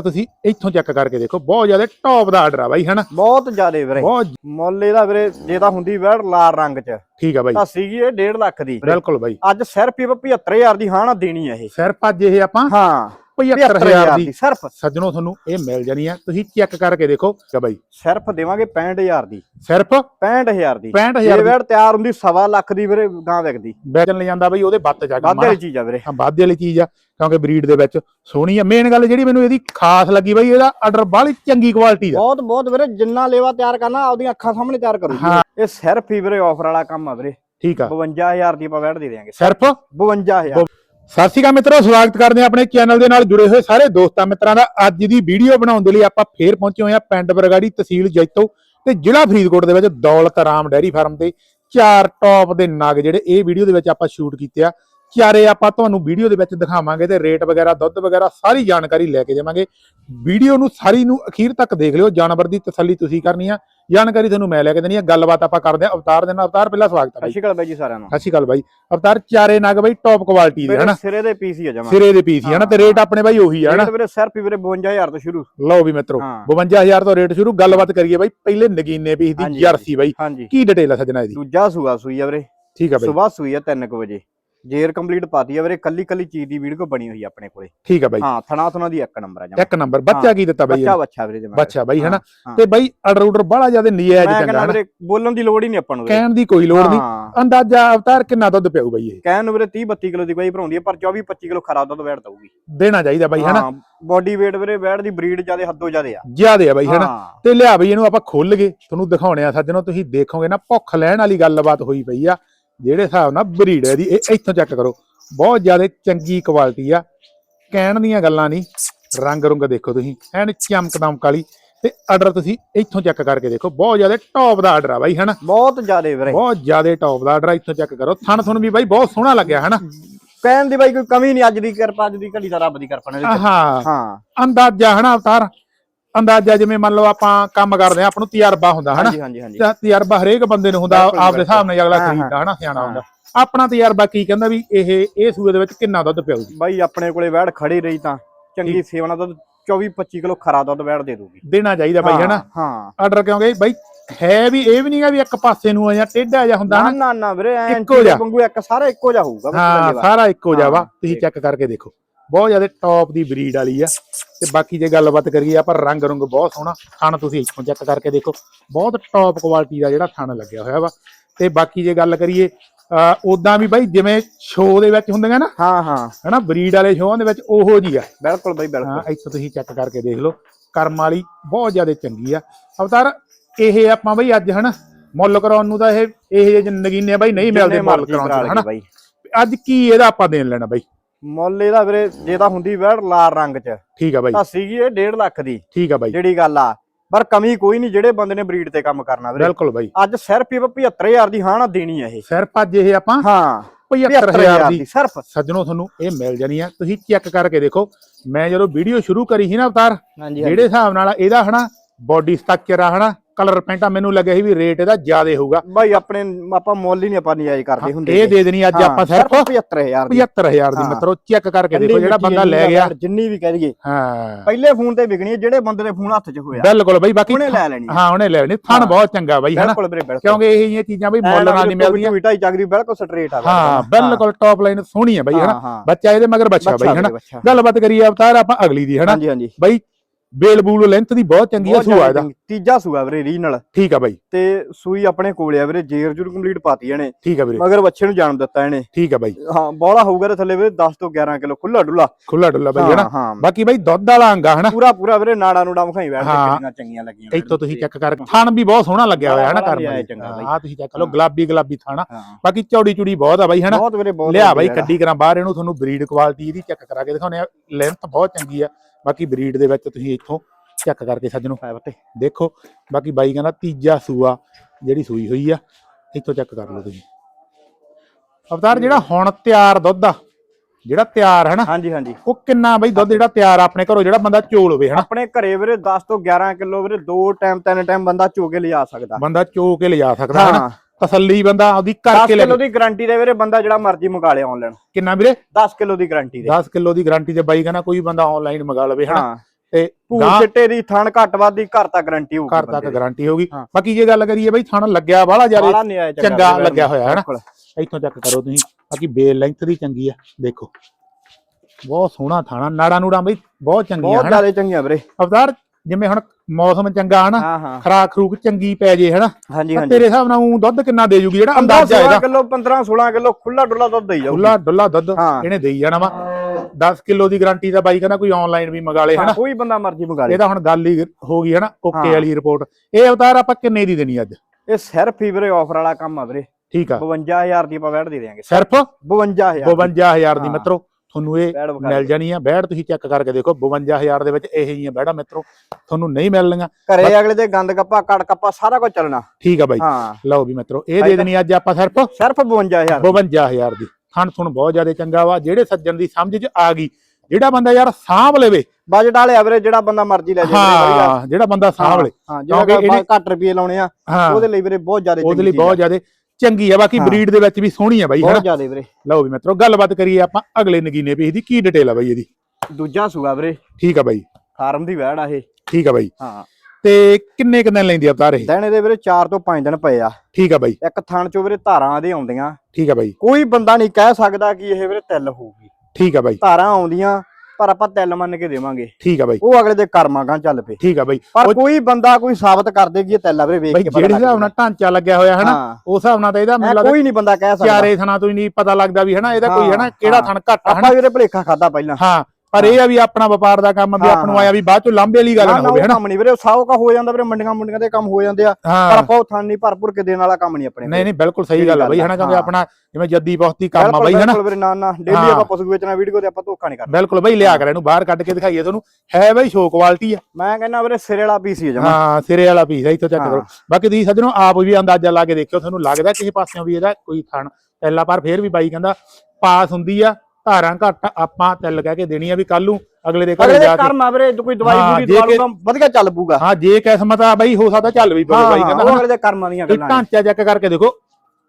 ਤੁਸੀਂ ਇੱਥੋਂ ਚੈੱਕ ਕਰਕੇ ਦੇਖੋ ਬਹੁਤ ਜ਼ਿਆਦਾ ਟੌਪ ਦਾ ਆਰਡਰ ਆ ਬਾਈ ਹਨਾ? ਬਹੁਤ ਜ਼ਿਆਦੇ ਵੀਰੇ। ਬਹੁਤ ਮੁੱਲ ਇਹਦਾ ਵੀਰੇ ਜੇ ਤਾਂ ਹੁੰਦੀ ਵੈੜ ਲਾਲ ਰੰਗ ਚ। ਠੀਕ ਆ ਬਾਈ। ਤਾਂ ਸੀਗੀ ਇਹ 1.5 ਲੱਖ ਦੀ। ਬਿਲਕੁਲ ਬਾਈ। ਅੱਜ ਸਿਰਫ ਹੀ 75000 ਦੀ ਹਾਂ ਨਾ ਦੇਣੀ ਹੈ ਇਹ। ਸਿਰਫ ਅੱਜ ਇਹ ਆਪਾਂ ਹਾਂ। 75000 ਦੀ ਦੀ ਸਿਰਫ। ਸੱਜਣੋ ਤੁਹਾਨੂੰ ਇਹ ਮਿਲ ਜਾਣੀ ਆ। ਤੁਸੀਂ ਚੈੱਕ ਕਰਕੇ ਦੇਖੋ। ਕਿ ਬਾਈ। ਸਿਰਫ ਦੇਵਾਂਗੇ 65000 ਦੀ। ਸਿਰਫ? 65000 ਦੀ। 65000 ਇਹ ਦੀ। ਵੈੜ ਤਿਆਰ ਹੁੰਦੀ ਸਵਾ ਲੱਖ ਦੀ ਵੀਰੇ ਗਾਂ ਵਿਕਦੀ। ਵੇਚਣ ਲੈ ਜਾਂਦਾ ਬਾਈ ਉਹਦੇ ਬੱਤ ਜਾ ਵਾਧੇ ਦੀ ਚੀਜ਼ ਆ ਵੀਰੇ। ਹਾਂ ਵਾਧੇ ਵਾਲੀ ਚੀਜ਼ ਆ ਕਿਉਂਕਿ ਬਰੀਡ ਦੇ ਵਿੱਚ ਸੋਹਣੀ ਆ। ਮੇਨ ਗੱਲ ਜਿਹੜੀ ਮੈਨੂੰ ਇਹਦੀ ਖਾਸ ਲੱਗੀ ਬਾਈ ਇਹਦਾ ਆਰਡਰ ਬਾਹਲੀ ਚੰਗੀ ਕੁਆਲਿਟੀ ਦਾ ਬਹੁਤ ਬਹੁਤ ਵੀਰੇ ਜਿੰਨਾ ਲੇਵਾ ਤਿਆਰ ਕਰਨਾ ਆਪਦੀਆਂ ਅੱਖਾਂ ਸਾਹਮਣੇ ਤਿਆਰ ਕਰੂਗੀ ਹਾਂ। ਇਹ ਸਿਰਫ ਹੀ ਵੀਰੇ ਆਫਰ ਵਾਲਾ ਕੰਮ ਆ ਵੀਰੇ। ਠੀਕ ਆ। 52000 ਦੀ ਆਪਾਂ ਵੈੜ ਦੇ ਦੇਵਾਂਗੇ ਸਿਰਫ? 52000 ਸਤਿ ਸ਼੍ਰੀ ਅਕਾਲ ਮਿੱਤਰੋ, ਸਵਾਗਤ ਕਰਦੇ ਹਾਂ ਆਪਣੇ ਚੈਨਲ ਦੇ ਨਾਲ ਜੁੜੇ ਹੋਏ ਸਾਰੇ ਦੋਸਤਾਂ ਮਿੱਤਰਾਂ ਦਾ। ਅੱਜ ਦੀ ਵੀਡੀਓ ਬਣਾਉਣ ਦੇ ਲਈ ਆਪਾਂ ਫੇਰ ਪਹੁੰਚੇ ਹੋਏ ਹਾਂ ਪਿੰਡ ਬਰਗਾੜੀ ਤਹਿਸੀਲ ਜੈਤੋ ਤੇ ਜ਼ਿਲ੍ਹਾ ਫਰੀਦਕੋਟ ਦੇ ਵਿੱਚ ਦੌਲਤ ਰਾਮ ਡੈਰੀ ਫਾਰਮ ਤੇ ਚਾਰ ਟੌਪ ਦੇ ਨਗ ਜਿਹੜੇ ਇਹ ਵੀਡੀਓ ਦੇ ਵਿੱਚ ਆਪਾਂ ਸ਼ੂਟ ਕੀਤੇ ਆ। ਚਾਰੇ ਆਪਾਂ ਤੁਹਾਨੂੰ ਵੀਡੀਓ ਦੇ ਵਿੱਚ ਦਿਖਾਵਾਂਗੇ ਤੇ ਰੇਟ ਵਗੈਰਾ ਦੁੱਧ ਵਗੈਰਾ ਸਾਰੀ ਜਾਣਕਾਰੀ ਲੈ ਕੇ ਦੇਵਾਂਗੇ ਵੀਡੀਓ ਨੂੰ ਸਾਰੀ ਨੂੰ ਅਖੀਰ ਤੱਕ ਦੇਖ ਲਿਓ। ਜਾਨਵਰ ਦੀ ਤਸੱਲੀ ਤੁਸੀਂ ਕਰਨੀ ਆ। ਜਾਣਕਾਰੀ ਤੁਹਾਨੂੰ ਮੈਂ ਲੈ ਕੇ ਦੇਣੀ ਆ। ਗੱਲਬਾਤ ਆਪਾਂ ਕਰਦੇ ਆ। ਅਵਤਾਰ ਦੇ ਨਾਲ। ਅਵਤਾਰ ਪਹਿਲਾਂ ਸਵਾਗਤ ਹੈ ਸਤਿ ਸ਼੍ਰੀ ਅਕਾਲ ਬਾਈ ਜੀ ਸਾਰਿਆਂ ਨੂੰ। ਸਤਿ ਸ਼੍ਰੀ ਅਕਾਲ ਬਾਈ। ਅਵਤਾਰ ਚਾਰੇ ਨਗ ਬਾਈ ਟੌਪ ਕੁਆਲਿਟੀ ਦੇ ਹਨਾ? ਸਿਰੇ ਦੇ ਪੀਸ ਹੀ ਆ ਜਮਾ। ਸਿਰੇ ਦੇ ਪੀਸ ਹੀ ਹਨਾ? ਤੇ ਰੇਟ ਆਪਣੇ ਬਾਈ ਉਹੀ ਆ ਹਨਾ? ਵੀਰੇ ਸਿਰਫ ਵੀਰੇ 52000 ਤੋਂ ਸ਼ੁਰੂ। ਲਓ ਵੀ ਮਿੱਤਰੋ ਹਾਂ। 52000 ਤੋਂ ਰੇਟ ਸ਼ੁਰੂ। ਗੱਲਬਾਤ ਕਰੀਏ ਬਾਈ ਪਹਿਲੇ ਨਗੀਨੇ ਪੀਸ ਦੀ ਜਰਸੀ ਬਾਈ। ਕੀ ਡਿਟੇਲ ਆ ਸੱਜਣਾ ਇਹਦੀ? ਦੂਜਾ ਸੂਆ ਸੂਈ ਆ ਵੀਰੇ। ਠੀਕ ਆ ਬਾਈ। ਸਵੇਰ ਸੂਈ ਆ 3 ਵਜੇ। ਜੇਰ ਕੰਪਲੀਟ ਪਾਤੀ ਆ ਵੀਰੇ ਕੱਲੀ ਕੱਲੀ ਚੀਜ਼ ਦੀ ਵੀਡੀਓ ਬਣੀ ਹੋਈ ਆਪਣੇ ਕੋਲੇ। ਠੀਕ ਆ ਬਾਈ। ਹਾਂ ਥਣਾ ਥਣਾ ਦੀ ਇੱਕ ਨੰਬਰ ਆ ਜਮਾ। ਇੱਕ ਨੰਬਰ ਬੱਚਾ ਕੀ ਦਿੱਤਾ ਬਾਈ ਬੱਚਾ? ਬੱਚਾ ਵੀਰੇ ਜਮਾ ਬੱਚਾ ਬਾਈ ਹਨਾ? ਹਾਂ। ਤੇ ਬਾਈ ਆਰਡਰ ਆਰਡਰ ਬੜਾ ਜ਼ਿਆਦਾ ਮੈਂ ਚੰਗਾ ਵੀਰੇ ਬੋਲਣ ਦੀ ਲੋੜ ਹੀ ਨਹੀਂ ਆਪਾਂ ਨੂੰ ਕਹਿਣ ਦੀ ਕੋਈ ਲੋੜ ਨਹੀਂ। ਹਾਂ। ਅੰਦਾਜ਼ਾ ਅਵਤਾਰ ਕਿੰਨਾ ਦੁੱਧ ਪਿਆਊ ਬਾਈ ਇਹ? ਕਹਿਣ ਨੂੰ ਵੀਰੇ 30 32 ਕਿਲੋ ਦੀ ਕੋਈ ਭਰਾਉਂਦੀ ਆ ਪਰ 24 25 ਕਿਲੋ ਖਰਾ ਦੁੱਧ ਵੈੜ ਦਊਗੀ। ਦੇਣਾ ਚਾਹੀਦਾ ਬਾਈ ਹਨਾ? ਬੋਡੀ weight ਵੀਰੇ ਵੈੜ ਦੀ ਬਰੀਡ ਜਿਆਦੇ ਹੱਦੋਂ ਜਿਆਦੇ ਆ। ਜਿਆਦੇ ਆ ਬਾਈ ਹਨਾ? ਹਾਂ। ਤੇ ਲਿਆ ਬਈ ਇਹਨੂੰ ਆਪਾਂ ਖੋਲ ਗਏ ਤੁਹਾਨੂੰ ਦਿਖਾਉਣੇ ਆ ਸੱਜਣੋ ਤੁਸੀਂ ਦੇਖੋਗੇ ਨਾ ਭੁੱਖ ਲੈਣ ਵਾਲੀ ਗੱਲਬਾਤ ਹੋਈ ਪਈ ਆ। ਜਿਹੜੇ ਹਿਸਾਬ ਨਾਲ ਬਰੀਡ ਇਹਦੀ ਇਹ ਇੱਥੋਂ ਚੈੱਕ ਕਰੋ। ਬਹੁਤ ਜ਼ਿਆਦਾ ਚੰਗੀ ਕੁਆਲਿਟੀ ਆ। ਕਹਿਣ ਦੀਆਂ ਗੱਲਾਂ ਨਹੀਂ ਰੰਗ ਰੁੰਗ ਦੇਖੋ ਤੁਸੀਂ ਐਨ ਚਮਕ ਦਮਕ ਵਾਲੀ। ਤੇ ਆਰਡਰ ਤੁਸੀਂ ਇੱਥੋਂ ਚੈੱਕ ਕਰਕੇ ਦੇਖੋ। ਬਹੁਤ ਜ਼ਿਆਦਾ ਟੌਪ ਦਾ ਆਰਡਰ ਆ ਬਾਈ ਹਨਾ? ਬਹੁਤ ਜਿਆਦੇ ਵੀਰੇ। ਬਹੁਤ ਜ਼ਿਆਦਾ ਟੌਪ ਦਾ ਆਰਡਰ ਇੱਥੋਂ ਚੈੱਕ ਕਰੋ। ਥਣ ਥਣ ਵੀ ਬਾਈ ਬਹੁਤ ਸੋਹਣਾ ਲੱਗਿਆ ਹਨਾ? ਕਹਿਣ ਦੀ ਬਾਈ ਕੋਈ ਕਮੀ ਨਹੀਂ ਅੱਜ ਦੀ ਕਿਰਪਾ ਅੱਜ ਦੀ ਘੜੀ ਦਾ ਰੱਬ ਦੀ ਕਿਰਪਾ ਨੇ ਹਾਂ ਹਾਂ। ਅੰਦਾਜ਼ਾ ਹਨਾ ਅਵਤਾਰ? ਅੰਦਾਜ਼ਾ ਜਿਵੇਂ ਮੰਨ ਲਓ ਆਪਾਂ ਕੰਮ ਕਰਦੇ ਆ ਆਪਾਂ ਨੂੰ ਤਜਰਬਾ ਹੁੰਦਾ ਹਨਾ? ਹਾਂਜੀ ਹਾਂਜੀ ਹਾਂਜੀ। ਤਾਂ ਤਜਰਬਾ ਹਰੇਕ ਬੰਦੇ ਨੂੰ ਹੁੰਦਾ ਆਪਦੇ ਹਿਸਾਬ ਨਾਲ ਅਗਲਾ ਖਰੀਦਦਾ ਹਨਾ ਸਿਆਣਾ। ਹੁੰਦਾ। ਆਪਣਾ ਤਜਰਬਾ ਕੀ ਕਹਿੰਦਾ ਵੀ ਇਹ ਇਹ ਸੂਏ ਦੇ ਵਿੱਚ ਕਿੰਨਾ ਦੁੱਧ ਪਿਆਊਗੀ? ਬਾਈ ਆਪਣੇ ਕੋਲੇ ਵੈੜ ਖੜੀ ਰਹੀ ਤਾਂ ਚੰਗੀ ਸੇਵਾ ਨਾਲ ਦੁੱਧ 24 25 ਕਿਲੋ ਖਰਾ ਦੁੱਧ ਵੈੜ ਦੇ ਦੂਗੀ ਦੇਣਾ ਚਾਹੀਦਾ ਬਾਈ ਹਨਾ? ਹਾਂ। ਆਰਡਰ ਕਿਉਂਕਿ ਬਾਈ ਹੈ ਵੀ ਇਹ ਵੀ ਨਹੀਂਗਾ ਵੀ ਇੱਕ ਪਾਸੇ ਨੂੰ ਆ ਜਾਂ ਟੇਢਾ ਜਾਂ ਹੁੰਦਾ ਨਾ ਨਾ ਨਾ ਵੀਰੇ ਐਂ ਇੱਕੋ ਜਿਹਾ। ਵਾਂਗੂ ਇੱਕ ਸਾਰਾ ਇੱਕੋ ਜਿਹਾ ਹੋਊਗਾ ਹਾਂ ਸਾਰਾ ਇੱਕੋ ਜਿਹਾ ਵਾ। ਤੁਸੀਂ। ਚੈੱਕ ਕਰਕੇ ਦੇਖੋ। ਬਹੁਤ ਜ਼ਿਆਦਾ ਟੌਪ ਦੀ ਬਰੀਡ ਵਾਲੀ ਆ। ਤੇ ਬਾਕੀ ਜੇ ਗੱਲਬਾਤ ਕਰੀਏ ਆਪਾਂ ਰੰਗ ਰੁੰਗ ਬਹੁਤ ਸੋਹਣਾ। ਥਣ ਤੁਸੀਂ ਇੱਥੋਂ ਚੈੱਕ ਕਰਕੇ ਦੇਖੋ ਬਹੁਤ ਟੌਪ ਕੁਆਲਿਟੀ ਦਾ ਜਿਹੜਾ ਥਣ ਲੱਗਿਆ ਹੋਇਆ ਵਾ। ਤੇ ਬਾਕੀ ਜੇ ਗੱਲ ਕਰੀਏ ਉਦਾਂ ਵੀ ਬਾਈ ਜਿਵੇਂ ਸ਼ੋਅ ਦੇ ਵਿੱਚ ਹੁੰਦੀਆਂ ਨਾ ਹਾਂ ਹਾਂ। ਹਨਾ ਬਰੀਡ ਵਾਲੇ ਸ਼ੋਆਂ ਦੇ ਵਿੱਚ ਉਹੋ ਜੀ ਆ। ਬਿਲਕੁਲ ਬਾਈ ਹਾਂ ਬਿਲਕੁਲ ਇੱਥੋਂ ਤੁਸੀਂ ਚੈੱਕ ਕਰਕੇ ਦੇਖ ਲਓ। ਕਰਮ ਵਾਲੀ ਬਹੁਤ ਜ਼ਿਆਦਾ ਚੰਗੀ ਆ। ਅਵਤਾਰ ਇਹ ਆਪਾਂ ਬਈ ਅੱਜ ਹਨਾ ਮੁੱਲ ਕਰਾਉਣ ਨੂੰ ਤਾਂ ਇਹ ਇਹ ਜਿਹੇ ਨਗੀਨੇ ਬਾਈ ਨਹੀਂ ਮਿਲਦੇ ਮੁੱਲ ਕਰਾਉਣ ਹਨਾ। ਅੱਜ ਕੀ ਇਹਦਾ ਆਪਾਂ ਦੇਣ ਲੈਣਾ ਬਾਈ? ਮੁੱਲ ਇਹਦਾ ਵੀਰੇ ਜੇ ਤਾਂ ਹੁੰਦੀ ਵੈੜ ਲਾਲ ਰੰਗ ਚ। ਠੀਕ ਆ ਬਾਈ। ਤਾਂ ਸੀਗੀ ਇਹ 1.5 ਲੱਖ ਦੀ ਠੀਕ ਆ ਬਾਈ। ਜਿਹੜੀ ਗੱਲ ਆ। ਪਰ ਕਮੀ ਕੋਈ ਨਹੀਂ ਜਿਹੜੇ ਬੰਦੇ ਨੇ ਬਰੀਡ ਤੇ ਕੰਮ ਕਰਨਾ ਵੀਰੇ। ਬਿਲਕੁਲ ਬਾਈ। ਅੱਜ ਸਿਰਫ ਹੀ 75000 ਦੀ ਹਾਂ ਨਾ ਦੇਣੀ ਆ ਇਹ। ਸਿਰਫ ਅੱਜ ਇਹ ਆਪਾਂ ਹਾਂ 75000 ਦੀ ਸਿਰਫ। ਸੱਜਣੋ ਤੁਹਾਨੂੰ ਇਹ ਮਿਲ ਜਾਣੀ ਆ। ਤੁਸੀਂ ਚੈੱਕ ਕਰਕੇ ਦੇਖੋ। ਮੈਂ ਜਦੋਂ ਵੀਡੀਓ ਸ਼ੁਰੂ ਕਰੀ ਸੀ ਨਾ ਅਵਤਾਰ ਜਿਹੜੇ ਹਿਸਾਬ ਨਾਲ ਇਹਦਾ ਹਨਾ ਬਾਡੀ ਸਟਰਕਚਰ ਆ ਹਨਾ? ਕਲਰ ਪੈਂਟਾ ਮੈਨੂੰ ਲੱਗਿਆ ਸੀ ਵੀ ਰੇਟ ਇਹਦਾ ਜ਼ਿਆਦਾ ਹੋਊਗਾ। ਬਾਈ ਆਪਣੇ ਆਪਾਂ ਮੁੱਲ ਹੀ ਨਹੀਂ ਆਪਾਂ ਨਜਾਇਜ਼ ਕਰਦੇ ਹੁੰਦੇ ਇਹ ਦੇ ਦੇਣੀ ਅੱਜ ਆਪਾਂ ਸਿਰਫ 75000 ਦੀ। 75000 ਦੀ ਹਾਂ। ਮਿੱਤਰੋ ਚੈੱਕ ਕਰਕੇ ਦੇਖੋ ਜਿਹੜਾ ਬੰਦਾ ਲੈ ਗਿਆ। ਜਿੰਨੀ ਵੀ ਕਹਿ ਦਈਏ। ਹਾਂ। ਪਹਿਲੇ ਫੋਨ ਤੇ ਵਿਕਣੀ ਹੈ ਜਿਹੜੇ ਬੰਦੇ ਦੇ ਫੋਨ ਹੱਥ 'ਚ ਹੋਇਆ। ਬਿਲਕੁਲ ਬਈ ਬਾਕੀ ਉਹਨੇ ਲੈ ਲੈਣੀ ਹੈ। ਹਾਂ ਉਹਨੇ ਲੈ ਲੈਣੀ। ਥਣ ਹਾਂ। ਬਹੁਤ ਚੰਗਾ ਬਈ ਹਨਾ? ਕਿਉਂਕਿ ਇਹ ਜਿਹੀਆਂ ਚੀਜ਼ਾਂ ਬਈ ਮੁੱਲ ਨਾਲ ਨਹੀਂ ਮਿਲਦੀਆਂ। ਟਵੀਟਾ ਚੱਕਦੀ ਬਿਲਕੁਲ ਸਟ੍ਰੇਟ ਆ ਹਾਂ ਬਿਲਕੁਲ ਟੌਪ ਲਾਈਨ ਸੋਹਣੀ ਹੈ ਬਈ ਹਨਾ? ਹਾਂ ਬੱਚਾ ਇਹਦੇ ਮਗਰ ਬੱਚਾ ਬਈ ਹਨਾ? ਬੱਚਾ। ਗੱਲਬਾਤ ਕਰੀਏ ਅਵਤਾਰ ਆਪਾਂ ਅਗਲੀ ਦੀ ਹਨਾ? ਬਈ ਬੇਲ ਬੂਲ ਲੈਂਥ ਦੀ ਬਹੁਤ ਚੰਗੀ ਆ ਬਹੁਤ ਸੂਆ ਇਹਦਾ। ਜ਼ਿਆਦਾ ਤੀਜਾ ਸੂਆ ਵੀਰੇ ਰੀਜਨਲ ਠੀਕ ਆ ਬਾਈ। ਤੇ ਸੂਈ ਆਪਣੇ ਕੋਲੇ ਆ ਵੀਰੇ ਜੇਰ ਜੁਰ ਕੰਪਲੀਟ ਪਾਤੀ ਇਹਨੇ। ਠੀਕ ਆ ਵੀਰੇ। ਮਗਰ ਬੱਚੇ ਨੂੰ ਜਨਮ ਦਿੱਤਾ ਇਹਨੇ। ਠੀਕ ਆ ਬਾਈ। ਹਾਂ ਬੋਲਾ ਹੋਊਗਾ ਤੇ ਥੱਲੇ ਵੀਰੇ 10 ਤੋਂ 11 ਕਿਲੋ ਖੁੱਲਾ ਡੁੱਲਾ। ਖੁੱਲਾ ਡੁੱਲਾ ਬਾਈ ਹਨਾ? ਹਾਂ। ਬਾਕੀ ਬਾਈ ਦੁੱਧ ਵਾਲਾ ਅੰਗਾ ਹਨਾ? ਪੂਰਾ ਪੂਰਾ ਵੀਰੇ ਨਾੜਾ ਨੂੜਾ ਵਿਖਾਈ ਬੈਠ ਹਾਂ। ਕਿੰਨੀਆਂ ਚੰਗੀਆਂ ਲੱਗੀਆਂ ਇੱਥੋਂ ਤੁਸੀਂ ਚੈੱਕ ਕਰ ਥਣ ਵੀ ਬਹੁਤ ਸੋਹਣਾ ਲੱਗਿਆ ਹੋਇਆ ਹਨਾ ਕਰਮ ਚੰਗਾ ਬਾਈ। ਆ ਤੁਸੀਂ ਚੈੱਕ ਲਓ ਹਾਂ। ਗੁਲਾਬੀ ਗੁਲਾਬੀ ਥਾਣਾ ਹਾਂ। ਬਾਕੀ ਚੌੜੀ ਚੂੜੀ ਬਹੁਤ ਆ ਬਾਈ ਹਨਾ? ਬਹੁਤ ਵੀਰੇ ਬਹੁਤ ਲਿਆ ਬਾਈ ਵਧੀਆ ਕੱਢੀ ਕਰਾਂ ਬਾਹਰ ਇਹਨੂੰ ਤੁਹਾਨੂੰ ਬਰੀਡ ਕੁਆਲਿਟੀ ਇਹਦੀ ਚੈੱਕ ਕਰਾ ਕੇ ਦਿਖਾਉਣੇ ਆ। ਲੈਂਥ ਬਹੁਤ ਚੰਗੀ ਆ। ਬਾਕੀ ਬਰੀਡ ਦੇ ਵਿੱਚ ਤੁਸੀਂ ਇੱਥੋਂ ਚੈੱਕ ਕਰਕੇ ਸੱਜਣੋ। ਹੈ ਬੱਤੇ ਦੇਖੋ ਬਾਕੀ ਬਾਈ ਕਹਿੰਦਾ ਤੀਜਾ ਸੂਆ ਜਿਹੜੀ ਸੂਈ ਹੋਈ ਆ ਇੱਥੋਂ ਚੈੱਕ ਕਰ ਲਓ ਤੁਸੀਂ। ਅਵਤਾਰ ਜਿਹੜਾ ਹੁਣ ਤਿਆਰ ਦੁੱਧ ਆ ਜਿਹੜਾ ਤਿਆਰ ਹੈ ਨਾ ਹਾਂਜੀ ਹਾਂਜੀ। ਉਹ ਕਿੰਨਾ ਬਈ ਦੁੱਧ ਜਿਹੜਾ ਤਿਆਰ ਆਪਣੇ ਘਰੋਂ ਜਿਹੜਾ ਬੰਦਾ ਚੋਲ ਹੋਵੇ ਹਨਾ? ਆਪਣੇ ਘਰੇ ਵੀਰੇ 10 ਤੋਂ 11 ਕਿਲੋ ਵੀਰੇ ਦੋ ਟਾਈਮ ਤਿੰਨ ਟਾਈਮ ਬੰਦਾ ਚੋ ਕੇ ਲਿਜਾ ਸਕਦਾ। ਬੰਦਾ ਚੋ ਕੇ ਲਿਜਾ ਸਕਦਾ ਹਨਾ? ਹਾਂ ਤਸੱਲੀ ਬੰਦਾ ਆਪਦੀ 10 ਕਰਕੇ ਲੈ ਕਿਲੋ ਦੀ ਗਾਰੰਟੀ ਦੇ ਵੀਰੇ ਬੰਦਾ ਜਿਹੜਾ ਮਰਜ਼ੀ ਮੰਗਾ ਲਿਆ ਆਨਲਾਈਨ ਕਿੰਨਾ ਵੀਰੇ? 10 ਕਿਲੋ ਦੀ ਗਾਰੰਟੀ ਦੇ। 10 ਕਿਲੋ ਦੀ ਗਾਰੰਟੀ ਤੇ ਬਾਈ ਕਹਿੰਦਾ ਕੋਈ ਬੰਦਾ ਆਨਲਾਈਨ ਮੰਗਾ ਲਵੇ ਹਨਾ? ਹਾਂ। ਤੇ ਭੂ ਗਾਂ ਚਿੱਟੇ ਦੀ ਥਣ ਘੱਟ ਵੱਧ ਦੀ ਘਰ ਤੱਕ ਗਾਰੰਟੀ ਹੋਊਗੀ ਘਰ ਤੱਕ ਗਾਰੰਟੀ ਹੋਗੀ ਹਾਂ। ਬਾਕੀ ਜੇ ਗੱਲ ਕਰੀਏ ਬਈ ਥਣ ਲੱਗਿਆ ਬਾਹਲਾ ਜ਼ਿਆਦਾ ਚੰਗਾ ਲੱਗਿਆ ਹੋਇਆ ਹੈ ਨਾ। ਬਿਲਕੁਲ। ਇੱਥੋਂ ਚੈੱਕ ਕਰੋ ਤੁਸੀਂ। ਬਾਕੀ ਬੇਲ ਲੈਂਥ ਦੀ ਚੰਗੀ ਆ ਦੇਖੋ। ਬਹੁਤ ਸੋਹਣਾ ਥਾਣਾ ਨਾੜਾ ਨੂੜਾ ਬਈ ਬਹੁਤ ਚੰਗੀਆਂ ਬਹੁਤ ਹਨ? ਜ਼ਿਆਦਾ ਚੰਗੀਆਂ ਵੀਰੇ। ਅਵਤਾਰ ਜਿਵੇਂ ਹੁਣ ਮੌਸਮ ਚੰਗਾ ਹਨਾ? ਹਾਂ ਹਾਂ। ਖਰਾਕ ਖਰੂਕ ਚੰਗੀ ਪੈ ਜੇ ਹਨਾ? ਹਾਂਜੀ ਤਾਂ ਹਾਂਜੀ। ਤੇਰੇ ਹਿਸਾਬ ਨਾਲ ਊਂ ਦੁੱਧ ਕਿੰਨਾ ਦੇ ਜੂਗੀ ਜਿਹੜਾ ਅੰਦਾਜ਼ਾ 16 ਇਹਦਾ ਕਿਲੋ 15 16 ਕਿਲੋ ਖੁੱਲਾ ਡੁੱਲਾ ਦੁੱਧ ਦੇਈ ਜਾਊਗੀ। ਖੁੱਲਾ ਡੁੱਲਾ ਦੁੱਧ। ਇਹਨੇ ਦੇਈ ਜਾਣਾ ਵਾ। 10 ਕਿਲੋ ਦੀ ਗਾਰੰਟੀ ਦਾ ਬਾਈ ਕਹਿੰਦਾ ਕੋਈ ਆਨਲਾਈਨ ਵੀ ਮੰਗਾ ਲੇ ਹਨਾ। ਕੋਈ ਬੰਦਾ ਮਰਜ਼ੀ ਮੰਗਾ ਲੇ। ਇਹ ਤਾਂ ਹੁਣ ਗੱਲ ਹੀ ਹੋ ਗਈ ਹਨਾ ਓਕੇ। ਵਾਲੀ ਰਿਪੋਰਟ ਇਹ ਅਵਤਾਰ ਆਪਾਂ ਕਿੰਨੇ ਦੀ ਦੇਣੀ ਅੱਜ? ਇਹ ਸਿਰਫ ਹੀ ਵੀਰੇ ਆਫਰ ਵਾਲਾ ਕੰਮ ਆ ਵੀਰੇ। ਠੀਕ ਆ। 52000 ਦੀ ਆਪਾਂ ਵੈਟ ਦੇ ਦੇਾਂਗੇ ਸਿਰਫ? 52000 52000 ਦੀ। ਮਿੱਤਰੋ। ਤੁਹਾਨੂੰ ਇਹ ਮਿਲ ਜਾਣੀ ਆ। ਬੈੜ ਤੁਸੀਂ ਚੈੱਕ ਕਰਕੇ ਦੇਖੋ 52000 ਦੇ ਵਿੱਚ ਇਹ ਜਿਹੀਆਂ ਬੈੜਾਂ ਮਿੱਤਰੋ ਤੁਹਾਨੂੰ ਨਹੀਂ ਮਿਲਣੀਆਂ। ਘਰੇ ਅਗਲੇ ਦੇ ਗੰਦ ਕੱਪਾ ਕੜ ਕੱਪਾ ਸਾਰਾ ਕੁਝ ਚੱਲਣਾ। ਠੀਕ ਆ ਬਾਈ। ਹਾਂ। ਲਓ ਵੀ ਮਿੱਤਰੋ ਇਹ ਦੇ ਦੇਣੀ ਅੱਜ ਆਪਾਂ ਸਿਰਫ ਸਿਰਫ 52000 52000 ਦੀ। ਥਣ ਥੁਣ ਬਹੁਤ ਜ਼ਿਆਦਾ ਚੰਗਾ ਵਾ ਜਿਹੜੇ ਸੱਜਣ ਦੀ ਸਮਝ 'ਚ ਆ ਗਈ। ਜਿਹੜਾ ਬੰਦਾ ਯਾਰ ਸਾਂਭ ਲਵੇ। ਬਜਟ ਵਾਲੇ ਆ ਵੀਰੇ ਜਿਹੜਾ ਬੰਦਾ ਮਰਜ਼ੀ ਲੈ ਜਾਵੇ ਹਾਂ ਜਿਹੜਾ ਬੰਦਾ ਸਾਂਭ ਲੇ ਹਾਂ ਕਿਉਂਕਿ ਜਿਹੜਾ ਘੱਟ ਰੁਪਏ ਲਾਉਣੇ ਆ ਹਾਂ। ਉਹਦੇ ਲਈ ਵੀਰੇ ਬਹੁਤ ਜ਼ਿਆਦਾ ਉਹਦੇ ਲਈ ਬਹੁਤ ਜ਼ਿਆਦਾ ਚੰਗੀ ਆ ਬਾਕੀ। ਬਰੀਡ ਦੇ ਵਿੱਚ ਵੀ ਸੋਹਣੀ ਆ ਬਾਈ ਬਹੁਤ ਹਨਾ? ਜ਼ਿਆਦਾ ਵੀਰੇ। ਲਓ ਵੀ ਮਿੱਤਰੋ ਗੱਲਬਾਤ ਕਰੀਏ ਆਪਾਂ ਅਗਲੇ ਨਗੀਨੇ ਪੇਜ ਦੀ ਕੀ ਡਿਟੇਲ ਆ ਬਾਈ ਇਹਦੀ? ਦੂਜਾ ਸੂਆ ਵੀਰੇ। ਠੀਕ ਆ ਬਾਈ। ਫਾਰਮ ਦੀ ਵੈੜ ਆ ਇਹ। ਠੀਕ ਆ ਬਾਈ। ਹਾਂ। ਤੇ ਕਿੰਨੇ ਕਿੰਨੇ ਲੈਂਦੀ ਆ ਅਵਤਾਰ ਇਹ? ਦਿਨ ਇਹਦੇ ਵੀਰੇ 4 ਤੋਂ 5 ਦਿਨ ਪਏ ਆ। ਠੀਕ ਆ ਬਾਈ। ਇੱਕ ਥਣ ਚੋਂ ਵੀਰੇ ਧਾਰਾਂ ਦੇ ਆਉਂਦੀਆਂ। ਠੀਕ ਆ ਬਾਈ। ਕੋਈ ਬੰਦਾ ਨਹੀਂ ਕਹਿ ਸਕਦਾ ਕਿ ਇਹ ਵੀਰੇ ਤਿੱਲ ਹੋਊਗੀ। ਠੀਕ ਆ ਬਾਈ। ਧਾਰਾਂ ਆਉਂਦੀਆਂ ਪਰ ਆਪਾਂ ਤਿੱਲ ਮੰਨ ਕੇ ਦੇਵਾਂਗੇ। ਠੀਕ ਆ ਬਾਈ। ਉਹ ਅਗਲੇ ਦੇ ਕਰਮਾਂ ਗਾਂ ਚੱਲ ਪਏ। ਠੀਕ ਆ ਬਾਈ। ਪਰ ਕੋਈ ਬੰਦਾ ਕੋਈ ਸਾਬਤ ਕਰ ਦੇ ਇਹ ਤਿੱਲ ਵੀਰੇ ਵੇਖ ਕੇ ਪਤਾ ਜਿਹੜੇ ਹਿਸਾਬ ਨਾਲ ਢਾਂਚਾ ਲੱਗਿਆ ਹੋਇਆ ਹਨਾ ਉਸ ਹਿਸਾਬ ਨਾਲ ਤਾਂ ਇਹਦਾ ਮੈਨੂੰ ਲੱਗਦਾ ਕੋਈ ਨਹੀਂ ਬੰਦਾ ਕਹਿ ਸਕਦਾ। ਚਾਰੇ ਥਣਾ ਤੋਂ ਹੀ ਨਹੀਂ ਪਤਾ ਲੱਗਦਾ ਵੀ ਹਨਾ ਇਹਦਾ ਕੋਈ ਹਾਂ, ਹਨਾ ਕਿਹੜਾ। ਥਣ ਘੱਟ ਹਨਾ। ਆਪਾਂ ਵੀਰੇ ਭਲੇਖਾ ਖਾਦਾ ਪਹਿਲਾਂ। ਹਾਂ। ਪਰ ਇਹ ਆ ਵੀ ਆਪਣਾ ਵਪਾਰ ਦਾ ਕੰਮ ਵੀ ਆਪਾਂ ਨੂੰ। ਆਇਆ ਵੀ ਬਾਅਦ ਚ ਲਾਂਬੇ ਵਾਲੀ ਗੱਲ ਨਾ ਹੋਵੇ ਹਨਾ? ਕੰਮ ਨਹੀਂ ਵੀਰੇ ਸਾਉ ਕਾ ਹੋ ਜਾਂਦਾ ਵੀਰੇ ਮੰਡੀਆਂ ਮੁੰਡੀਆਂ ਦੇ ਕੰਮ ਹੋ ਜਾਂਦੇ ਆ। ਪਰ ਆਪਾਂ ਉਹ ਥਾਂ ਨਹੀਂ ਭਰਪੂਰ ਕੇ ਦੇਣ ਵਾਲਾ ਕੰਮ ਨਹੀਂ ਆਪਣੇ ਨਹੀਂ ਨਹੀਂ ਬਿਲਕੁਲ ਸਹੀ ਗੱਲ ਆ ਬਈ ਹਨਾ ਕਿਉਂਕਿ। ਆਪਣਾ ਜਿਵੇਂ ਜੱਦੀ ਬਹੁਤੀ ਕੰਮ ਆ ਬਈ ਹਨਾ? ਬਿਲਕੁਲ ਵੀਰੇ ਨਾ ਨਾ ਡੇਲੀ। ਆਪਾਂ ਪਸ਼ੂ ਵੇਚਣਾ ਵੀਡੀਓ ਤੇ ਆਪਾਂ ਧੋਖਾ ਨਹੀਂ ਕਰਨਾ ਬਿਲਕੁਲ ਬਈ ਲਿਆ ਕਰ ਇਹਨੂੰ ਬਾਹਰ ਕੱਢ ਕੇ ਦਿਖਾਈਏ ਤੁਹਾਨੂੰ। ਹੈ ਬਈ ਸ਼ੋ ਕੁਆਲਿਟੀ ਆ। ਮੈਂ ਕਹਿੰਦਾ ਵੀਰੇ ਸਿਰੇ ਵਾਲਾ ਪੀਸ ਹੀ ਜਮਾ। ਹਾਂ ਸਿਰੇ ਵਾਲਾ ਪੀਸ ਆ ਇੱਥੋਂ ਚੈੱਕ। ਕਰੋ। ਬਾਕੀ ਤੁਸੀਂ ਸੱਜਣੋ ਆਪ ਵੀ ਅੰਦਾਜ਼ਾ ਲਾ ਕੇ ਦੇਖਿਓ ਤੁਹਾਨੂੰ ਲੱਗਦਾ ਕਿਸੇ ਪਾਸਿਓਂ ਵੀ ਇਹਦਾ ਕੋਈ ਥਣ ਪਹਿਲਾ ਪਰ ਫੇਰ ਵੀ ਬਾਈ ਕਹਿੰਦਾ ਪਾਸ ਹੁੰਦੀ ਆ। ਧਾਰਾਂ ਘੱਟ ਆਪਾਂ ਤਿਲ ਕਹਿ ਕੇ ਦੇਣੀ ਆ ਵੀ ਕੱਲ ਨੂੰ ਅਗਲੇ ਦੇ ਘਰੇ ਅਗਲੇ ਦੇ ਜਾ ਕੇ। ਕਰਮ ਆ ਵੀਰੇ ਜੇ ਕੋਈ ਦਵਾਈ ਹਾਂ, ਬੂਟੀ ਜੇ ਦਵਾ ਵਧੀਆ ਚੱਲ ਪੂਗਾ ਹਾਂ ਜੇ ਕਿਸਮਤ ਆ ਬਈ ਹੋ ਸਕਦਾ ਚੱਲ ਵੀ ਪਵੇ ਬਾਈ ਹਾਂ ਕਹਿੰਦਾ ਉਹ। ਅਗਲੇ ਦੇ ਕਰਮਾਂ ਦੀਆਂ ਇਹ ਗੱਲਾਂ ਢਾਂਚਾ ਚੈੱਕ ਕਰਕੇ ਦੇਖੋ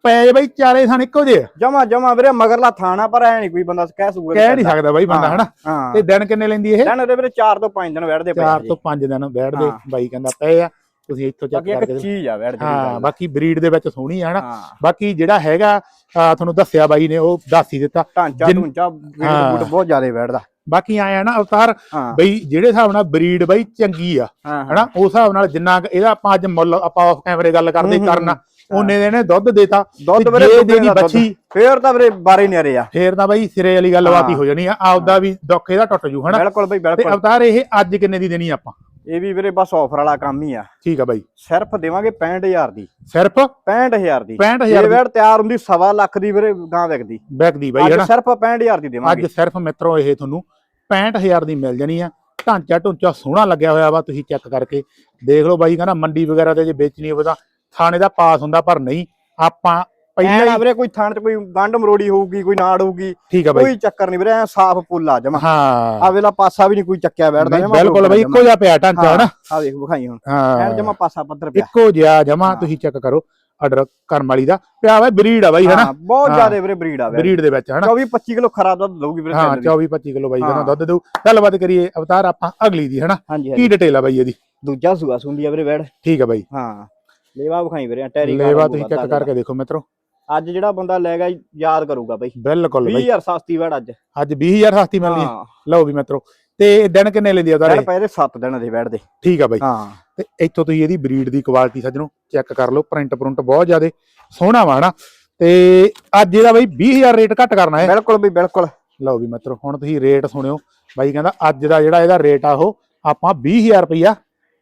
ਪੈ ਬਈ ਚਾਰੇ ਥਣ ਇੱਕੋ ਜਿਹੇ ਆ। ਜਮਾ ਜਮਾ ਵੀਰੇ ਮਗਰਲਾ ਥਾਣਾ ਪਰ ਐ ਨਹੀਂ ਕੋਈ ਬੰਦਾ ਕਹਿ ਸਕੂਗਾ ਕਹਿ ਨਹੀਂ ਸਕਦਾ ਬਾਈ ਬੰਦਾ ਹਨਾ। ਹਾਂ। ਤੇ ਦਿਨ ਕਿੰਨੇ ਲੈਂਦੀ ਇਹ? ਦਿਨ ਉਹਦੇ ਵੀਰੇ 4 ਤੋਂ 5 ਦਿਨ ਵੜਦੇ ਪਏ 4 ਤੋਂ 5 ਦਿਨ ਬੈਠਦੇ ਹਾਂ। ਬਾਈ ਕਹਿੰਦਾ ਪਏ ਆ। ਤੁਸੀਂ ਇੱਥੋਂ ਚੈੱਕ ਬਾਕੀ ਇੱਕ ਕਰਕੇ ਚੀਜ਼ ਆ ਵੜ ਜਿਹੜੀ ਹਾਂ ਬਾਕੀ ਬਰੀਡ ਦੇ ਵਿੱਚ ਸੋਹਣੀ ਆ ਹਨਾ? ਬਾਕੀ ਜਿਹੜਾ ਹੈਗਾ ਤੁਹਾਨੂੰ ਦੱਸਿਆ ਬਾਈ ਨੇ ਉਹ ਦੱਸ ਹੀ ਦਿੱਤਾ। ਢਾਂਚਾ ਜਿੰਨ- ਢੂੰਚਾ। ਬੂਟ ਬਹੁਤ ਜ਼ਿਆਦਾ ਵੜਦਾ ਬਾਕੀ ਆਇਆ ਨਾ ਅਵਤਾਰ ਬਈ ਜਿਹੜੇ ਹਿਸਾਬ ਨਾਲ ਬਰੀਡ ਬਈ ਚੰਗੀ ਆ ਹਨਾ? ਉਸ ਹਿਸਾਬ ਨਾਲ ਜਿੰਨਾ ਇਹਦਾ ਆਪਾਂ ਅੱਜ ਮੁੱਲ ਆਪਾਂ ਆਫ ਕੈਮਰੇ ਗੱਲ ਕਰਦੇ ਕਰਨਾ। ਉਹਨੇ ਦੇ ਨੇ ਦੁੱਧ ਦੇਤਾ। ਦੁੱਧ ਵੀਰੇ ਜੇ ਦੁੱਧ ਦੇਗੀ ਦਾ ਦੁੱਧ। ਬੱਚੀ ਫੇਰ ਤਾਂ ਵੀਰੇ ਬਾਰੇ ਨਿਆਰੇ ਆ। ਫੇਰ ਤਾਂ ਬਈ ਸਿਰੇ ਵਾਲੀ ਗੱਲਬਾਤ ਹੀ। ਹਾਂ। ਜਾਣੀ ਆ ਆਪਦਾ ਵੀ ਦੁੱਖ ਇਹਦਾ ਟੁੱਟ ਜੂ ਹਨਾ? ਬਿਲਕੁਲ ਬਈ ਤੇ ਬਿਲਕੁਲ। ਅਵਤਾਰ ਇਹ ਅੱਜ ਕਿੰਨੇ ਦੀ ਦੇਣੀ ਆਪਾਂ? ਇਹ ਵੀ ਵੀਰੇ ਬਸ ਆਫਰ ਵਾਲਾ ਕੰਮ ਹੀ ਆ। ਠੀਕ ਆ ਬਾਈ। ਸਿਰਫ ਦੇਵਾਂਗੇ 65000 ਦੀ। ਸਿਰਫ? 65000 ਦੀ। 65000 ਇਹ ਦੀ। ਵੜ ਤਿਆਰ ਹੁੰਦੀ ਸਵਾ ਲੱਖ ਦੀ ਵੀਰੇ ਗਾਂ ਵਿਕਦੀ। ਬੈਕ ਦੀ ਬਾਈ ਅੱਜ ਹਨਾ? ਸਿਰਫ 65000 ਦੀ ਅੱਜ ਦੇਵਾਂਗੇ ਸਿਰਫ ਮਿੱਤਰੋ ਇਹ ਤੁਹਾਨੂੰ 65000 ਦੀ ਮਿਲ ਜਾਣੀ ਆ। ਢਾਂਚਾ ਢੁੰਚਾ ਸੋਹਣਾ ਲੱਗਿਆ ਹੋਇਆ ਵਾ ਤੁਸੀਂ ਚੈੱਕ ਕਰਕੇ ਦੇਖ ਲਓ ਬਾਈ ਕਹਿੰਦਾ ਮੰਡੀ ਵਗੈਰਾ ਤੇ ਜੇ ਵੇਚਣੀ ਹੋਵੇ ਤਾਂ ਥਾਣੇ ਦਾ ਪਾਸ ਹੁੰਦਾ ਪਰ ਨਹੀਂ ਆਪਾਂ ਪਹਿਲਾਂ ਹੀ ਵੀਰੇ ਕੋਈ ਥਾਂ ਚ ਕੋਈ ਗੰਢ ਮਰੋੜੀ ਹੋਊਗੀ ਕੋਈ ਨਾੜ ਹੋਊਗੀ ਠੀਕ ਆ ਬਾਈ। ਕੋਈ ਚੱਕਰ ਨਹੀਂ ਵੀਰੇ ਐ ਸਾਫ਼ ਪੁੱਲ ਆ ਜਮਾ। ਹਾਂ। ਆ ਵੇਲਾ ਪਾਸਾ ਵੀ ਨਹੀਂ ਕੋਈ ਚੱਕਿਆ ਬੈਠਦਾ ਨਹੀਂ, ਬਿਲਕੁਲ ਬਾਈ ਇੱਕੋ ਜਿਹਾ ਪਿਆ ਢਾਂਚਾ ਹਨਾ? ਆ ਵੇਖ ਵਿਖਾਈ ਹੁਣ। ਹਾਂ। ਜਮਾ ਪਾਸਾ ਪੱਧਰ ਪਿਆ। ਇੱਕੋ ਜਿਹਾ ਜਮਾ। ਤੁਸੀਂ ਚੈੱਕ ਕਰੋ ਆਰਡਰ ਕਰਨ ਵਾਲੀ ਦਾ। ਪਿਆ ਵਾ ਬਰੀਡ ਆ ਬਾਈ ਹਨਾ? ਬਹੁਤ। ਜ਼ਿਆਦਾ ਵੀਰੇ ਬਰੀਡ ਆ ਬਰੀਡ ਦੇ ਵਿੱਚ ਹਨਾ? 24 25 ਕਿਲੋ ਖਰਾਬ ਦੁੱਧ ਦਊਗੀ ਵੀਰੇ ਹਾਂ ਤਿੰਨ ਦੀ। 24 25 ਕਿਲੋ ਬਾਈ ਹਾਂ। ਦੁੱਧ ਦੇਊ। ਗੱਲਬਾਤ ਕਰੀਏ ਅਵਤਾਰ ਆਪਾਂ ਅਗਲੀ ਦੀ ਹਨਾ? ਕੀ ਡਿਟੇਲ ਆ ਬਾਈ ਇਹਦੀ? ਦੂਜਾ ਸੂਆ ਸੁੰਦੀ ਆ ਵੀਰੇ ਵੈੜ ਠੀਕ ਆ ਬਾਈ। ਹਾਂ। ਲੇਵਾ ਵਿਖਾਈ ਵੀਰੇ ਟੈਰੀ ਲੇਵਾ ਤੁਸੀਂ ਚੈੱਕ ਕਰਕੇ ਦੇਖੋ ਮਿੱਤਰੋ। ਅੱਜ ਜਿਹੜਾ ਬੰਦਾ ਲੈ ਗਿਆ ਯਾਦ ਕਰੂਗਾ ਬਈ। ਬਿਲਕੁਲ ਬਾਈ। 20000 ਸਸਤੀ ਵੈੜ ਅੱਜ। ਅੱਜ 20000 ਸਸਤੀ ਮਿਲਣੀ ਹੈ। ਲਓ ਵੀ ਮਿੱਤਰੋ ਤੇ ਦਿਨ ਕਿੰਨੇ ਲੈਂਦੀ ਆ ਵੈੜ ਤਾਰੇ? ਪਏ ਦੇ 7 ਦਿਨ ਦੇ ਵੈੜ ਦੇ। ਠੀਕ ਆ ਬਾਈ। ਹਾਂ। ਤੇ ਇੱਥੋਂ ਤੁਸੀਂ ਇਹਦੀ ਬਰੀਡ ਦੀ ਕੁਆਲਿਟੀ ਸੱਜਣੋ ਚੈੱਕ ਕਰ ਲਓ ਪ੍ਰਿੰਟ ਪ੍ਰਿੰਟ ਬਹੁਤ ਜ਼ਿਆਦੇ ਸੋਹਣਾ ਵਾ ਹਨਾ। ਤੇ ਅੱਜ ਇਹਦਾ ਬਾਈ 20000 ਰੇਟ ਘੱਟ ਕਰਨਾ ਹੈ। ਬਿਲਕੁਲ ਬਈ ਬਿਲਕੁਲ। ਲਓ ਵੀ ਮਿੱਤਰੋ ਹੁਣ ਤੁਸੀਂ ਰੇਟ ਸੁਣਿਓ। ਬਾਈ ਕਹਿੰਦਾ ਅੱਜ ਦਾ ਜਿਹੜਾ ਇਹਦਾ ਰੇਟ ਆ ਉਹ ਆਪਾਂ 20000 ਰੁਪਇਆ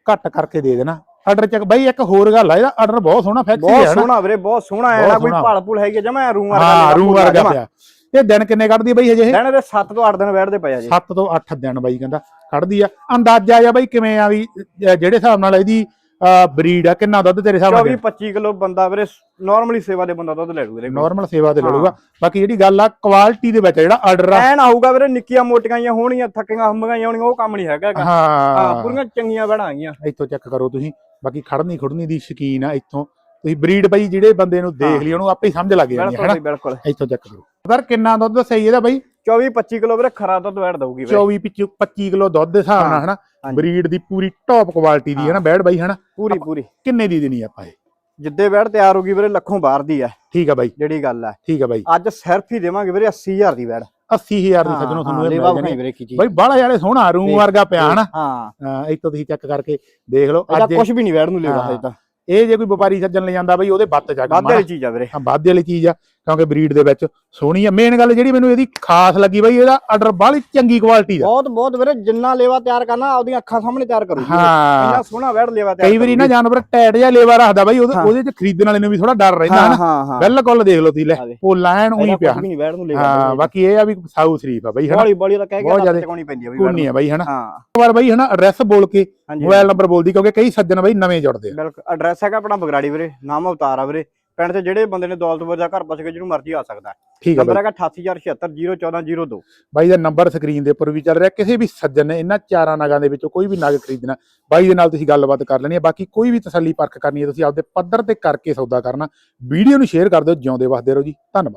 ਘੱਟ ਕਰਕੇ ਦੇ ਦੇਣਾ। ਆਰਡਰ ਚੱਕ ਬਾਈ ਇੱਕ ਹੋਰ ਗੱਲ ਆ ਇਹਦਾ ਆਰਡਰ ਬਹੁਤ ਸੋਹਣਾ ਫੈਕਸੀ ਬਹੁਤ ਹੈ ਨਾ ਸੋਹਣਾ ਵੀਰੇ ਬਹੁਤ ਸੋਹਣਾ ਬਹੁਤ ਨਾ ਕੋਈ। ਭਾਲ ਭੁਲ ਹੈਗੀ ਜਮਾ ਰੂਮ ਵਰਗਾ ਹਾਂ ਲੇਵਾ ਰੂ ਪੂਰਾ ਵਰਗਾ। ਪਿਆ। ਇਹ ਦਿਨ ਕਿੰਨੇ ਕੱਢਦੀ ਆ ਬਾਈ ਹਜੇ ਇਹ? ਦਿਨ ਦੇ 7 ਤੋਂ 8 ਦਿਨ ਵੈੜਦੇ ਪਏ ਆ ਜੀ 7 ਤੋਂ 8 ਦਿਨ ਬਾਈ ਕਹਿੰਦਾ ਕੱਢਦੀ ਆ। ਅੰਦਾਜ਼ਾ ਜਾਂ ਬਾਈ ਕਿਵੇਂ ਆ ਵੀ ਜਿਹੜੇ ਹਿਸਾਬ ਨਾਲ ਇਹਦੀ ਬਰੀਡ ਆ ਕਿੰਨਾ ਦੁੱਧ ਤੇਰੇ ਹਿਸਾਬ ਨਾਲ 24 25 ਕਿਲੋ ਬੰਦਾ ਵੀਰੇ ਨਾਰਮਲੀ ਸੇਵਾ ਦੇ ਬੰਦਾ ਦੁੱਧ ਲੈ ਲੂ ਵੀਰੇ। ਨਾਰਮਲ ਸੇਵਾ ਤੇ ਹਾਂ। ਲੜੂਗਾ ਬਾਕੀ ਜਿਹੜੀ ਗੱਲ ਆ ਕੁਆਲਿਟੀ ਦੇ ਵਿੱਚ ਜਿਹੜਾ ਆਰਡਰ ਆ। ਐਨ ਆਊਗਾ ਵੀਰੇ ਨਿੱਕੀਆਂ ਮੋਟੀਆਂ ਜਿਹੀਆਂ ਹੋਣੀਆਂ ਥੱਕੀਆਂ ਹੰਬੀਆਂ ਹੋਣੀਆਂ ਉਹ ਕੰਮ ਨਹੀਂ ਹੈਗਾ। ਹਾਂ। ਹਾਂ ਪੂਰੀਆਂ ਚੰਗੀਆਂ ਵੈੜਾਂ ਆਗੀਆਂ ਇੱਥੋਂ ਚੈੱਕ ਕਰੋ ਤੁਸੀਂ। ਬਾਕੀ ਖੜਨੀ ਖੁੜਨੀ ਦੀ ਸ਼ਕੀਨ ਆ ਇੱਥੋਂ। ਤੁਸੀਂ ਬਰੀਡ ਬਾਈ ਜਿਹੜੇ ਬੰਦੇ ਨੂੰ ਦੇਖ। ਲਈ ਉਹਨੂੰ ਆਪੇ ਹੀ ਸਮਝ ਲੱਗ ਜਾਂਦੀ ਹੈ ਹਨਾ? ਇੱਥੋਂ ਚੈੱਕ ਕਰੋ। ਪਰ ਕਿੰਨਾ ਦੁੱਧ ਜੀ ਇਹਦਾ ਬਾਈ? 24 25 ਕਿਲੋ ਵੀਰੇ ਖਰਾ ਦੁੱਧ ਵੈੜ ਦਊਗੀ ਵੀਰੇ। 24 25 25 ਕਿਲੋ ਦੁੱਧ ਦੇ ਹਿਸਾਬ ਨਾਲ ਹਨਾ। ਬਰੀਡ ਦੀ ਪੂਰੀ ਟੌਪ ਕੁਆਲਿਟੀ ਦੀ ਹੈ। ਨਾ ਬੈੜ ਬਾਈ ਹਨਾ। ਪੂਰੀ ਪੂਰੀ। ਕਿੰਨੇ ਦੀ ਦੇਣੀ ਆਪਾਂ ਇਹ? ਜਿੱਦੇ ਵੈੜ ਤਿਆਰ ਹੋਗੀ ਵੀਰੇ ਲੱਖੋਂ ਬਾਹਰ ਦੀ ਆ। ਠੀਕ ਆ ਬਾਈ। ਜਿਹੜੀ ਗੱਲ ਆ। ਠੀਕ ਆ ਬਾਈ। ਅੱਜ ਸਿਰਫ ਹੀ ਦੇਵਾਂਗੇ ਵੀਰੇ 80000 ਦੀ ਵੈੜ 80000 ਦੀ ਸੱਜਣੋ ਤੁਹਾਨੂੰ ਇਹ ਮਿਲ ਜਾਣੀ ਕੀ ਬਾਈ ਬਾਹਲਾ ਯਾਰੇ ਸੋਹਣਾ ਰੂ ਦੇਖ, ਵਰਗਾ ਪਿਆ ਹਨਾ। ਹਾਂ। ਇੱਥੋਂ ਤੁਸੀਂ ਚੈੱਕ ਕਰਕੇ ਦੇਖ ਲਓ ਅੱਜ ਕੁਝ ਵੀ ਨਹੀਂ ਵੈੜ ਨੂੰ ਲੇਵਾ ਹਾਂ। ਹਜੇ ਤਾਂ। ਇਹ ਜੇ ਕੋਈ ਵਪਾਰੀ ਸੱਜਣ ਲੈ ਜਾਂਦਾ ਬਾਈ ਉਹਦੇ ਬੱਤ ਜਾ ਵਾਧੇ ਵਾਲੀ ਚੀਜ਼ ਆ ਵੀਰੇ। ਹਾਂ ਵਾਧੇ ਵਾਲੀ ਚੀਜ਼ ਆ। ਕਿਉਂਕਿ ਬਰੀਡ ਦੇ ਵਿੱਚ ਸੋਹਣੀ ਆ। ਮੇਨ ਗੱਲ ਜਿਹੜੀ ਮੈਨੂੰ ਇਹਦੀ ਖਾਸ ਲੱਗੀ ਬਾਈ ਇਹਦਾ ਆਰਡਰ ਬਾਹਲੀ ਚੰਗੀ ਕੁਆਲਿਟੀ ਦਾ ਬਹੁਤ ਬਹੁਤ ਵੀਰੇ ਜਿੰਨਾ ਲੇਵਾ ਤਿਆਰ ਕਰਨਾ ਆਪਦੀਆਂ ਅੱਖਾਂ ਸਾਹਮਣੇ ਤਿਆਰ ਕਰੂਗੀ ਵੀਰੇ। ਹਾਂ। ਇੰਨਾ ਸੋਹਣਾ ਵੈੜ ਲੇਵਾ ਤਿਆਰ ਕਈ ਵਾਰੀ ਨਾ। ਜਾਨਵਰ ਟੈਟ ਜਿਹਾ ਲੇਵਾ ਰੱਖਦਾ ਬਾਈ ਉਹਦੇ। ਉਹਦੇ ਚ ਖਰੀਦਣ ਵਾਲੇ ਨੂੰ ਵੀ ਥੋੜਾ ਡਰ ਰਹਿੰਦਾ ਹਨਾ। ਬਿਲਕੁਲ ਦੇਖ ਲਓ ਤੁਸੀਂ ਲੈ। ਉਹ ਲਾਇਨ ਉਹੀ ਪਿਆ ਹਾਂ ਬਾਕੀ ਇਹ ਆ ਵੀ ਸਾਊ ਸ਼ਰੀਫ ਆ ਬਾਈ ਹਨਾ। ਬੋਲੀ ਬੋਲੀ ਦਾ ਕਹਿ ਕੇ ਚਕਾਉਣੀ ਪੈਂਦੀ ਆ ਬਈ ਕੋਨੀ ਆ ਬਾਈ ਹਨਾ। ਹਾਂ। ਇੱਕ ਵਾਰ ਬਾਈ ਹਨਾ ਐਡਰੈਸ ਬੋਲ ਕੇ ਮੋਬਾਈਲ ਨੰਬਰ ਬੋਲਦੀ ਕਿਉਂਕਿ ਕਈ ਸੱਜਣ ਬਾਈ ਨਵੇਂ ਜੁੜਦੇ ਆ। ਬਿਲਕੁਲ ਐਡਰੈਸ ਹੈਗਾ ਆਪਣਾ ਬਗਰਾੜੀ ਵੀਰੇ ਨਾਮ ਅਵਤਾਰ ਆ ਵੀਰੇ। ਪਿੰਡ ਤੇ ਜਿਹੜੇ ਬੰਦੇ ਨੇ ਦੌਲਤਪੁਰ ਦਾ ਘਰ ਪੁੱਛ ਕੇ ਜਿਹਨੂੰ ਮਰਜ਼ੀ ਆ ਸਕਦਾ। ਠੀਕ ਆ ਨੰਬਰ ਹੈਗਾ 8847701402 ਬਾਈ ਦਾ ਨੰਬਰ ਸਕਰੀਨ ਦੇ ਉੱਪਰ ਵੀ ਚੱਲ ਰਿਹਾ। ਕਿਸੇ ਵੀ ਸੱਜਣ ਨੇ ਇਹਨਾਂ ਚਾਰਾਂ ਨਗਾਂ ਦੇ ਵਿੱਚੋਂ ਕੋਈ ਵੀ ਨਗ ਖਰੀਦਣਾ ਬਾਈ ਦੇ ਨਾਲ ਤੁਸੀਂ ਗੱਲਬਾਤ ਕਰ ਲੈਣੀ ਹੈ ਬਾਕੀ ਕੋਈ ਵੀ ਤਸੱਲੀ ਪਰਖ ਕਰਨੀ ਹੈ ਤੁਸੀਂ ਆਪਦੇ ਪੱਧਰ ਤੇ ਕਰਕੇ ਸੌਦਾ ਕਰਨਾ। ਵੀਡੀਓ ਨੂੰ ਸ਼ੇਅਰ ਕਰ ਦਿਓ ਜਿਉਂਦੇ ਵਸਦੇ ਰਹੋ ਜੀ। ਧੰਨਵਾਦ।